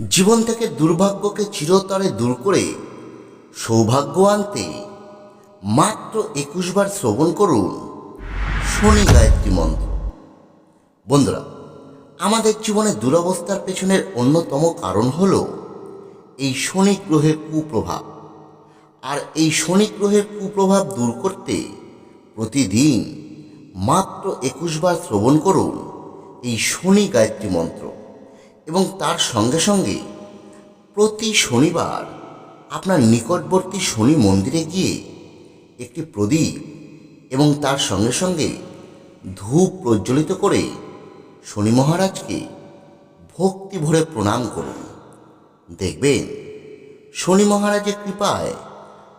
জীবন থেকে দুর্ভাগ্যকে চিরতরে দূর করে সৌভাগ্য আনতে মাত্র একুশ বার শ্রবণ করুন। শনি গায়ত্রী মন্ত্র। বন্ধুরা, আমাদের জীবনে দুরবস্থার পেছনের অন্যতম কারণ হল এই শনি গ্রহের কুপ্রভাব। আর এই শনি গ্রহের কুপ্রভাব দূর করতে প্রতিদিন মাত্র একুশ বার শ্রবণ করুন এই শনি গায়ত্রী মন্ত্র। এবং তার সঙ্গে সঙ্গে প্রতি শনিবার আপনার নিকটবর্তী শনি মন্দিরে গিয়ে একটি প্রদীপ এবং তার সঙ্গে সঙ্গে ধূপ প্রজ্বলিত করে শনি মহারাজকে ভক্তি ভরে প্রণাম করুন। দেখবেন, শনি মহারাজের কৃপায়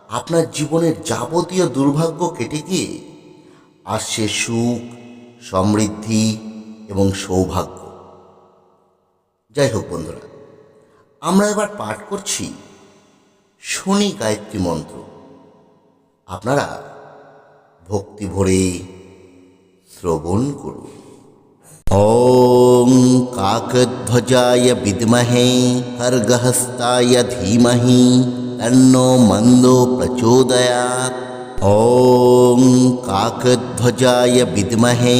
আপনার জীবনের যাবতীয় দুর্ভাগ্য কেটে গিয়ে আসছে সুখ, সমৃদ্ধি এবং সৌভাগ্য। যাই হোক বন্ধুরা আমরা এবার পাঠ করছি শনি গায়ত্রী মন্ত্র আপনারা ভক্তি ভরে শ্রবণ করুন ॐ काकध्वजाय विद्महे खर्गहस्ताय धीमहि तन्नो मन्दो प्रचोदयात् ॐ काकध्वजाय विद्महे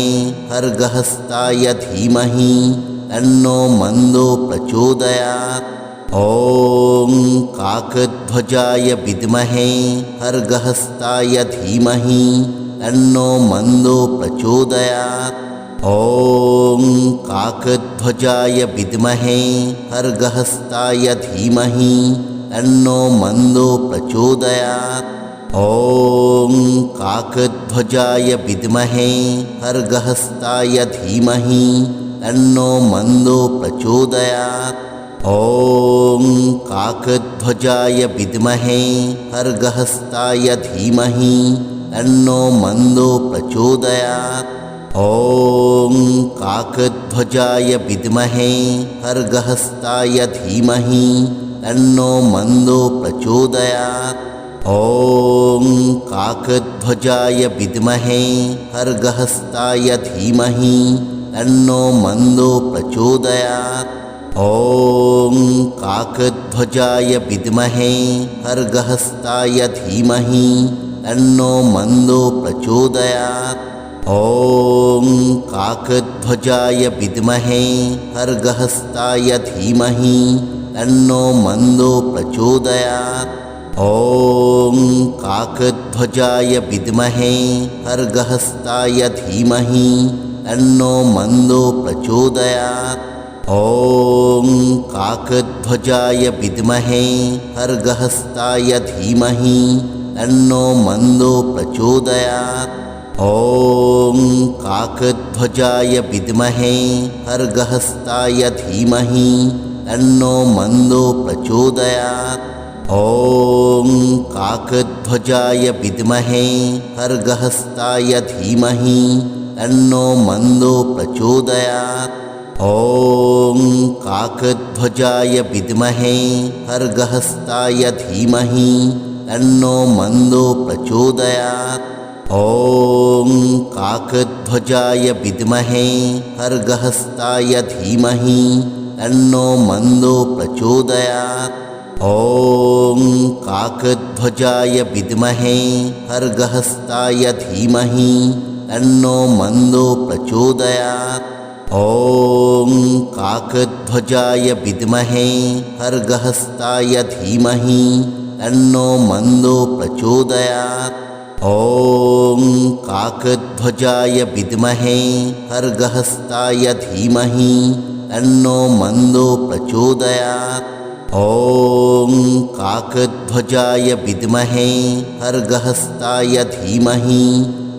खर्गहस्ताय धीमहि तन्नो मन्दो प्रचोदयात्। ॐ काकध्वजाय विद्महे खर्गहस्ताय धीमहि, तन्नो मन्दो प्रचोदयात्। ॐ काकध्वजाय विद्महे खर्गहस्ताय धीमहि, तन्नो मन्दो प्रचोदयात्। ॐ काकध्वजाय विद्महे खर्गहस्ताय धीमहि तन्नो मन्दो प्रचोदयात्। ॐ काकध्वजाय विद्महे, खर्गहस्ताय धीमहि तन्नो मन्दो प्रचोदयात्। ॐ काकध्वजाय विद्महे, खर्गहस्ताय धीमहि तन्नो मन्दो प्रचोदयात्। ॐ काकध्वजाय विद्महे, खर्गहस्ताय धीमहि तन्नो मन्दो प्रचोदयात्। ॐ काकध्वजाय विद्महे खर्गहस्ताय धीमहि तन्नो मन्दो प्रचोदयात्। ॐ काकध्वजाय विद्महे खर्गहस्ताय धीमहि तन्नो मन्दो प्रचोदयात्। ॐ काकध्वजाय विद्महे खर्गहस्ताय धीमहि तन्नो मन्दो प्रचोदयात्। ॐ काकध्वजाय विद्महे खर्गहस्ताय धीमहि तन्नो मन्दो प्रचोदयात्। ॐ काकध्वजाय विद्महे खर्गहस्ताय धीमहि तन्नो मन्दो प्रचोदयात्। ॐ काकध्वजाय विद्महे खर्गहस्ताय धीमहि तन्नो मन्दो प्रचोदयात्। ॐ काकध्वजाय विद्महे खर्गहस्ताय धीमहि, तन्नो मन्दो प्रचोदयात्। ॐ काकध्वजाय विद्महे खर्गहस्ताय धीमहि, तन्नो मन्दो प्रचोदयात्। ॐ काकध्वजाय विद्महे खर्गहस्ताय धीमहि तन्नो मन्दो प्रचोदयात्। ॐ काकध्वजाय विद्महे खर्गहस्ताय धीमहि, तन्नो मन्दो प्रचोदयात्। ॐ काकध्वजाय विद्महे खर्गहस्ताय धीमहि, तन्नो मन्दो प्रचोदयात्। ॐ काकध्वजाय विद्महे खर्गहस्ताय धीमहि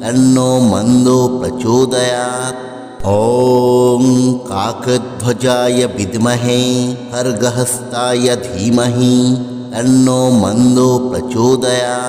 तन्नो मंदो प्रचोदयात्। ॐ काकध्वजाय विद्महे खर्गहस्ताय धीमहि तन्नो मन्दो प्रचोदयात्।